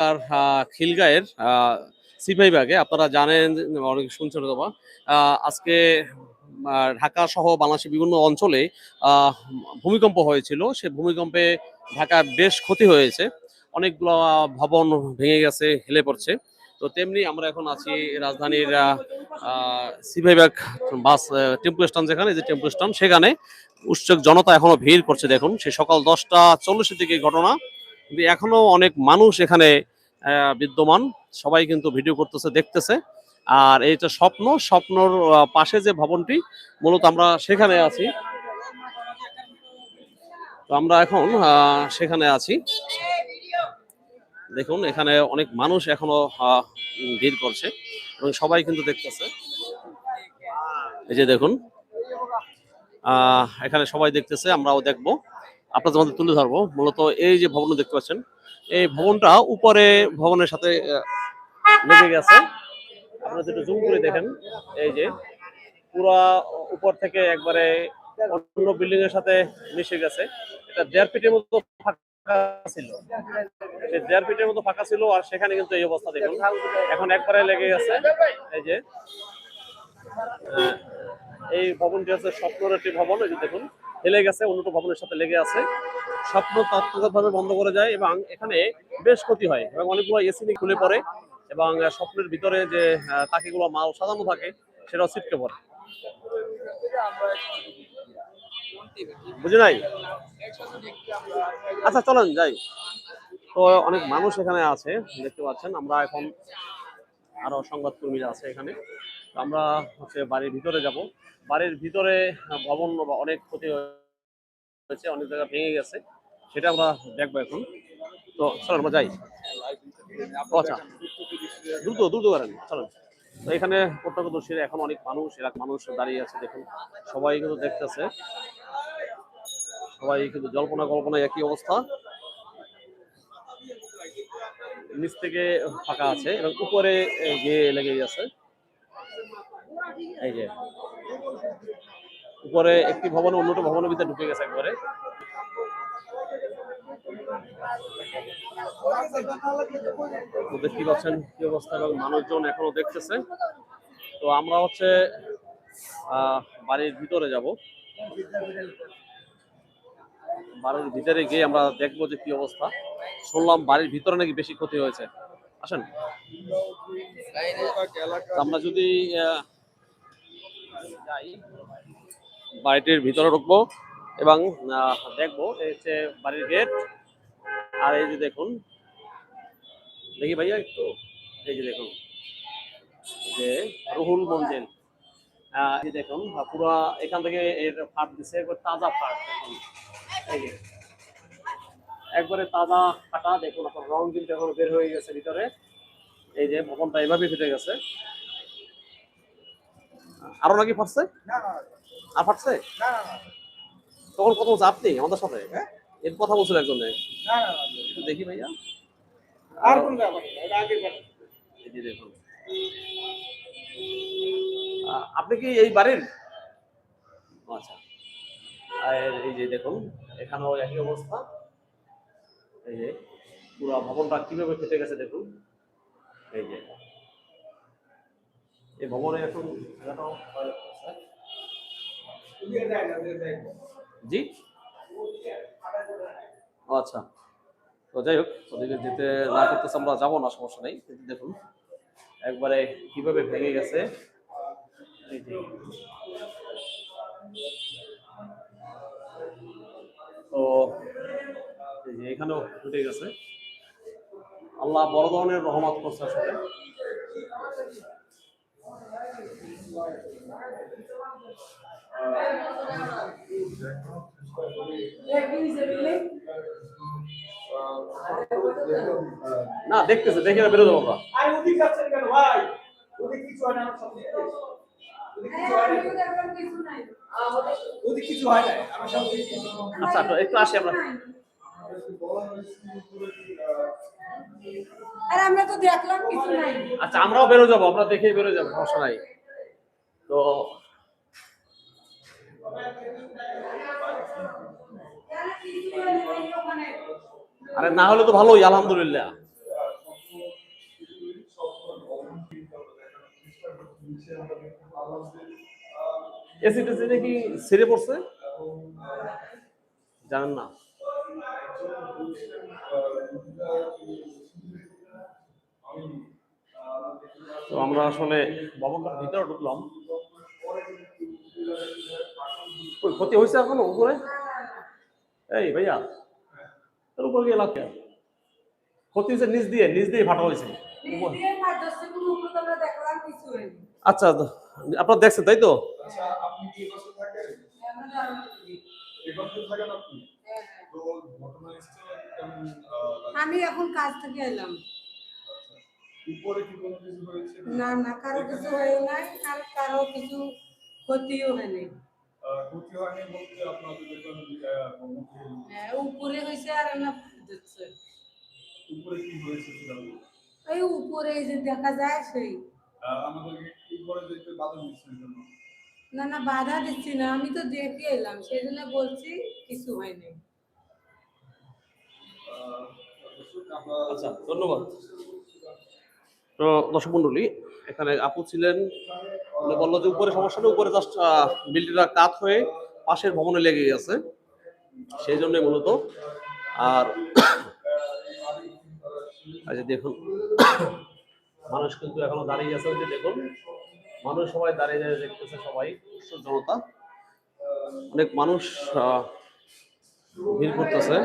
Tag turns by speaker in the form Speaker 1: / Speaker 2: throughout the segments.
Speaker 1: আহ, খিলগাঁয়ের সিপাহীবাগে আপনারা জানেন অনেক শুনছেন আহ, আজকে ঢাকা সহ বাংলাদেশের বিভিন্ন অঞ্চলে ভূমিকম্প হয়েছিল। সে ভূমিকম্পে ঢাকার বেশ ক্ষতি হয়েছে। অনেকগুলো ভবন ভেঙে গেছে হেলে পড়ছে। তো তেমনি আমরা এখন আছি রাজধানীর সিপাহীবাগ বাস টেম্পু স্ট্যান্ড যেখানে যে টেম্পু স্ট্যান্ড সেখানে উৎসুক জনতা এখনও ভিড় করছে। দেখুন সে সকাল দশটা চল্লিশের দিকে ঘটনা। এখনও অনেক মানুষ এখানে বিদ্যমান। সবাই কিন্তু ভিডিও করতেছে, দেখতেছে। আর এইটা স্বপ্ন, স্বপ্নর পাশে যে ভবনটি, মূলত আমরা সেখানে আছি। তো আমরা এখন সেখানে আছি। দেখুন, এখানে অনেক মানুষ এখনও ভিড় করছে এবং সবাই কিন্তু দেখতেছে। এই যে দেখুন এখানে সবাই দেখতেছে, আমরাও দেখব। আপনাদের মধ্যে তুলে ধরবো। মূলত এই যে ভবন দেখতে পাচ্ছেন, এই ভবনটা উপরে ভবনের সাথে লেগে গেছে। আপনারা যেটা জুম করে দেখেন, এই যে পুরা উপর থেকে একবারে অন্য বিল্ডিং এর সাথে মিশে গেছে। এটা দেড় ফিটের মতো ফাঁকা ছিল। দেড় ফিটের মতো ফাঁকা ছিল আর সেখানে কিন্তু এই অবস্থা দেখুন। এখন একবারে লেগে গেছে। এই যে এই ভবনটি হচ্ছে স্বপ্নের একটি ভবন, এই যে দেখুন। হেলে গেছে অন্যত ভবনের সাথে লেগে আছে। স্বপ্ন তাৎক্ষণিকভাবে বন্ধ করে যায় এবং এখানে বেশ ক্ষতি হয় এবং অনেকগুলো এসি খুলে পড়ে এবং স্বপ্নের ভিতরে যে তাকিগুলো মাল সাজানো থাকে, সেটাও ছিটকে পড়ে। বুঝি নাই? আচ্ছা চলেন, যাই। তো অনেক মানুষ এখানে আছে, দেখতে পাচ্ছেন, আমরা এখন আরও সংবাদকর্মীরা আছে এখানে। আমরা হচ্ছে বাড়ির ভিতরে যাব। বাড়ির ভিতরে ভবন অনেক ক্ষতি হয়েছে, অনেক জায়গা ভেঙে গেছে, সেটা আমরা দেখব এখন। তো চলো আমরা যাই। আচ্ছা। দ্রুত দ্রুত করেন চলেন। তো এখানে প্রত্যক্ষদর্শীরা এখন অনেক মানুষ এলাকা মানুষ দাঁড়িয়ে আছে, দেখুন। সবাই কিন্তু দেখতেছে। সবাই কিন্তু জল্পনা কল্পনা একই অবস্থা। নিচ থেকে ফাঁকা আছে এবং উপরে গিয়ে লেগে গেছে। এই যে। উপরে একটি ভবন, অন্যটা ভবনের ভিতরে ঢুকে গেছে একবারে। দেখতে পাচ্ছেন কি অবস্থা, এবং মানুষজন এখনও দেখতেছে। তো আমরা হচ্ছে বাড়ির ভিতরে যাব। বাড়ির ভিতরে গিয়ে আমরা দেখব যে কি অবস্থা। শুনলাম বাড়ির ভিতরে নাকি বেশি ক্ষতি হয়েছে। আসেন। আমরা যদি বাড়িটির ভিতরে ঢুকবো এবং দেখব হচ্ছে বাড়ির গেট আর এই যে দেখুন দেখি ভাইয়া একটু এই যে দেখুন যে রুহুল মঞ্জিল। এই দেখুন আহ, পুরা এখান থেকে এর ফাট দিছে একবার তাজা ফাট দেখুন। একবারে তাজা ফাটা দেখুন রং কিন্তু এখন বের হয়ে গেছে ভিতরে। এই যে ভবনটা এভাবে ফেটে গেছে। আরও নাকি ফাটছে? আর ফাটছে? তখন কত বলছে আপনি আমাদের সাথে। এর কথা বলছিল একজনে। একটু দেখি ভাইয়া।
Speaker 2: আর কোন
Speaker 1: দেখুন। আপনি কি এই বাড়ির? আচ্ছা। এই যে দেখুন এখানেও একই অবস্থা। এই যে পুরো ভবনটা কীভাবে ফেটে গেছে দেখুন। এই যে। এই ভবনে এখন। জি? ও আচ্ছা। তো যাই হোক, ওদিকে যেতে না করতেছে আমরা যাব না, সমস্যা নেই। কিন্তু দেখুন, একবারে কীভাবে ভেঙে গেছে। তো এখানেও ফুটে গেছে। আল্লাহ বড় ধরনের রহমত করছে আসলে। না দেখতেছে দেখে বেরো যাব আমরা।
Speaker 2: আর ওদিক যাচ্ছেন কেন?
Speaker 3: আর আমরা তো দেখলাম কিছু নাই।
Speaker 1: আচ্ছা আমরাও বেরো যাব, আমরা দেখে বেরো যাব, সমস্যা নাই। তো আরে না হলে তো ভালোই, আলহামদুলিল্লাহ। এসি টেসি নাকি সেরে পড়ছে? জানেন না। আমরা আসলে ভবনটার ভিতরে ঢুকলাম ক্ষতি হয়েছে এখনও উপরে এই ভাইয়া তোর উপর গিয়ে লাভ? ক্ষতি হয়েছে নিচ দিয়ে নিচ দিয়ে ফাটা হয়েছে আচ্ছা আপনারা দেখছেন তাই তো
Speaker 2: আচ্ছা আপনি কি বছর থাকেন
Speaker 3: আমরা জানি না।
Speaker 2: এই বছর থাকেন আপনি
Speaker 3: হ্যাঁ।
Speaker 2: লাগে?
Speaker 3: আমি এখন কাজ থেকে এলাম
Speaker 2: উপরে কি কোনো কিছু হয়েছে?
Speaker 3: না না কারও কিছু হয় নাই আর কারও কিছু ক্ষতিও হয়নি।
Speaker 2: আহ, ক্ষতি হয়নি বলতে আপনাদের যেখানে
Speaker 3: হ্যাঁ, উপরে হয়েছে আর না দিচ্ছে
Speaker 2: উপরে কি হয়েছে সেটা
Speaker 3: উপরে যে দেখা যায় সেই।
Speaker 2: আমাদেরকে কি করে যেতে বাধা দিচ্ছে এই
Speaker 3: না না বাধা দিচ্ছি না আমি তো দেখে এলাম সেই জন্য বলছি কিছু হয়নি।
Speaker 1: আচ্ছা ধন্যবাদ। তো দর্শক মন্ডলী, এখানে আপু ছিলেন বলল যে উপরে সমস্যা নেই, উপরে জাস্ট বিল্ডিংটা কাত হয়ে পাশের ভবনে লেগে গেছে। সেই জন্য মূলত, আর দেখুন, মানুষ কিন্তু এখনও দাঁড়িয়ে আছে যে দেখুন, মানুষ সবাই দাঁড়িয়ে দাঁড়িয়ে দেখতেছে সবাই জনতা। অনেক মানুষ ভিড় করতেছে।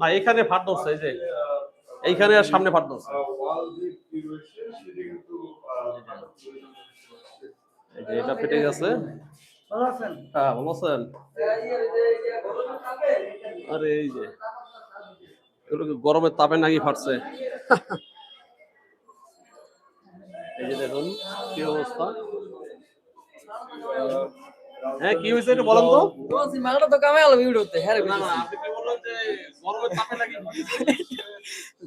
Speaker 1: না এখানে ফাট ধরছে, এই যে। এইখানে আর সামনে ফাট ধরছে। এটা ফেটে গেছে। হ্যাঁ আরে, এই যে গরমের তাপে নাকি ফাটছে? এই যে দেখুন কি অবস্থা? হ্যাঁ কি হয়েছে একটু বলেন তো।
Speaker 4: মালটা তো কামে গেল ভিডিওতে হ্যাঁ
Speaker 1: না না আপনি কি বললেন যে গরমের তাপে নাকি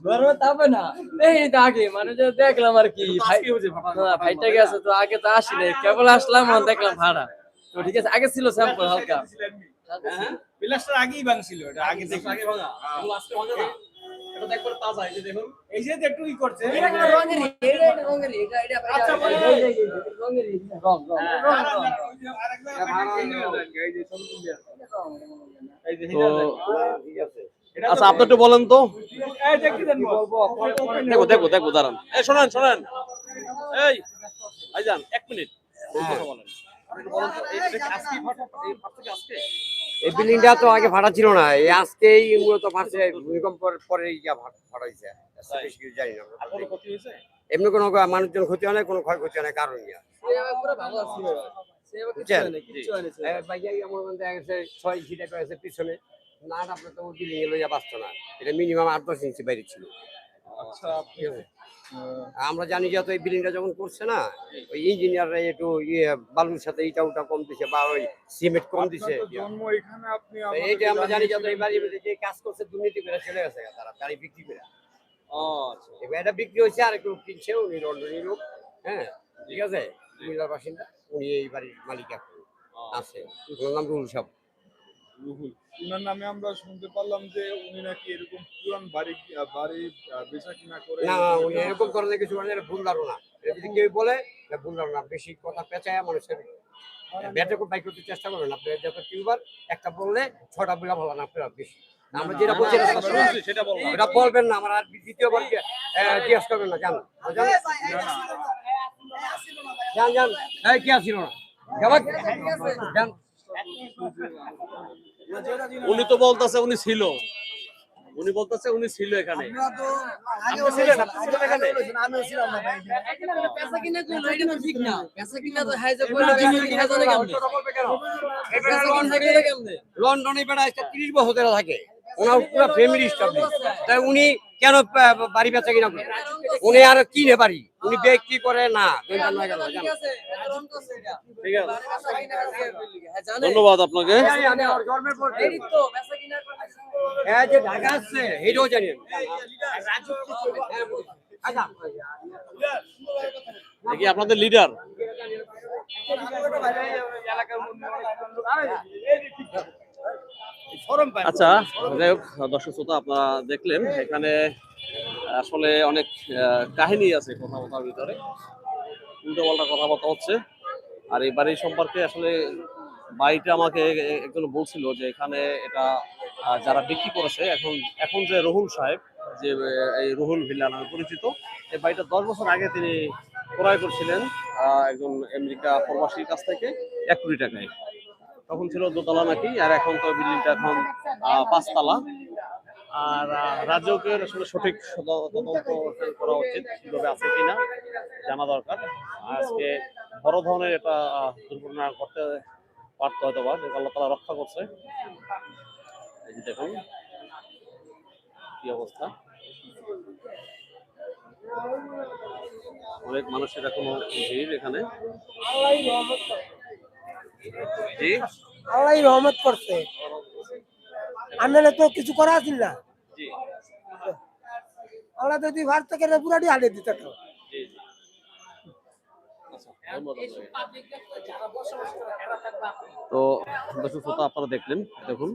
Speaker 4: গরমে তাপে না। এই তো আগে মানে যে দেখলাম আর কি না, ভাইটা গেছে তো আগে তো আসি নাই। কেবল আসলাম আর দেখলাম ভাড়া। তো ঠিক আছে আগে ছিল স্যাম্পল হালকা।
Speaker 1: হ্যাঁ
Speaker 5: বিলাসটার আগেই ভাঙছিল এটা আগে
Speaker 1: আগে ভাঙা। আজকে ভাঙা না। এটা তো একবার তাজা এই যে দেখুন।
Speaker 5: এই যে একটু ই করছে।
Speaker 4: এটা একটা রঙেরই, এটা একটা এটা- এটা- এটা-
Speaker 5: আচ্ছা,
Speaker 4: রং, রং,
Speaker 1: হ্যাঁ, আচ্ছা আপনি একটু বলেন তো। দেখো দেখো দেখো দাঁড়ান। এই শোনেন শোনেন। এই ভাইজান এক মিনিট। কথা বলেন। আজকে?
Speaker 6: এই বিল্ডিংটা তো আগে ভাড়া ছিল না। এই আজকেই মূলত ফাটছে ভূমিকম্পের পরে ইয়া ভাড়া হয়েছে। জানি না। এমনি কোনো মানুষজন ক্ষতি হয় না কোনো ক্ষয়ক্ষতি হয় না কারণ ইয়া। বুঝছেন? ছয় টাকা আছে পিছনে। না আপনার তো বিল্ডিং এ লইয়া বাঁচতো না। এটা মিনিমাম আট দশ ইঞ্চি বাইরে ছিল।
Speaker 5: আচ্ছা
Speaker 6: আমরা জানি যে এই বিল্ডিংটা যখন করছে না ওই ইঞ্জিনিয়াররা একটু ইয়ে বালুর সাথে ইটা উটা কম দিছে বা ওই সিমেন্ট কম দিছে। এইটা আমরা জানি যে তো এই মধ্যে যে কাজ করছে দুর্নীতি করে চলে গেছে তারা গাড়ি বিক্রি করে।
Speaker 1: আচ্ছা।
Speaker 6: এবার এটা বিক্রি হয়েছে আর একটু কিনছে উনি লন্ডনী লোক হ্যাঁ ঠিক আছে? কুমিল্লার বাসিন্দা উনি এই বাড়ির মালিক এখন আছে। ওনার নাম রুল সাহেব।
Speaker 2: উনার নামে আমরা শুনতে পারলাম যে উনি নাকি এরকম পুরান বাড়ি বাড়ি বেচা কিনা করে
Speaker 6: না উনি এরকম ধরনের কিছু মানে এটা ভুল ধারণা। এটা যদি কেউ বলে এটা ভুল ধারণা বেশি কথা পেঁচায় মানুষের ব্যাটে বাই করতে চেষ্টা করবেন? আপনি যত টিউবার একটা বললে ছটা বলে ভালো না আপনারা বেশি। আমরা যেটা বলছি
Speaker 1: সেটা
Speaker 6: এটা বলবেন না আমার আর দ্বিতীয়বার কি- জিজ্ঞেস করবেন না জান জান। জান এই কি আসছিল না?
Speaker 1: উনি তো বলতেছে উনি ছিল। উনি বলতেছে উনি ছিল এখানে।
Speaker 6: লন্ডনে বেড়ায় একটা তিরিশ বছর থাকে। ওনার পুরো ফ্যামিলি স্টাফ তাই উনি কেন বাড়ি বেচা কিনা করে উনি আর কিনে বাড়ি উনি বিক্রি করে না
Speaker 4: হ্যাঁ
Speaker 1: ধন্যবাদ আপনাকে
Speaker 4: এই তো পেশা কিনা
Speaker 6: হ্যাঁ যে ঢাকা আসছে এটাও জানেন আচ্ছা
Speaker 1: দেখি আপনাদের লিডার আচ্ছা যাই হোক, দর্শক শ্রোতা, আপনারা দেখলেন, এখানে আসলে অনেক কাহিনী আছে কথা বলার ভিতরে। উল্টো পাল্টা কথাবার্তা হচ্ছে। আর এই বাড়ি সম্পর্কে আসলে বাড়িটা আমাকে একজন বলছিল যে এখানে এটা যারা বিক্রি করেছে, এখন এখন যে রহুল সাহেব, যে এই রহুল ভিল্লা নামে পরিচিত এই বাড়িটা দশ বছর আগে তিনি ক্রয় করছিলেন একজন আমেরিকা প্রবাসীর কাছ থেকে এক কোটি টাকায়। তখন ছিল দোতলা নাকি আর এখন তো বিল্ডিংটা এখন পাঁচতলা। আর আহ, রাজকের আসলে সঠিক তদন্ত করা উচিত কীভাবে আছে কিনা জানা দরকার। আজকে বড় ধরনের এটা দুর্ঘটনা ঘটতে পারতো হয়তো বা আল্লাহ তালা রক্ষা করছে। দেখুন কি অবস্থা। অনেক মানুষের এখনও ভিড় এখানে। জি
Speaker 7: আল্লাহ রহমত করছে। আনলে তো কিছু করা আছিল না।
Speaker 1: জি।
Speaker 7: আল্লাহ যদি ভার থেকে পুরাটি হারিয়ে দিতে তো
Speaker 1: জি জি। আচ্ছা আপনাকে। তো দর্শক শ্রোতা আপনারা দেখলেন দেখুন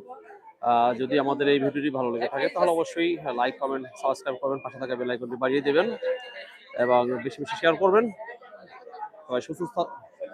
Speaker 1: যদি আমাদের এই ভিডিওটি ভালো লেগে থাকে তাহলে অবশ্যই লাইক কমেন্ট সাবস্ক্রাইব করবেন পাশে থাকা বেল আইকনটি বাড়িয়ে দেবেন এবং বেশি বেশি শেয়ার করবেন। সবাই সুস্থ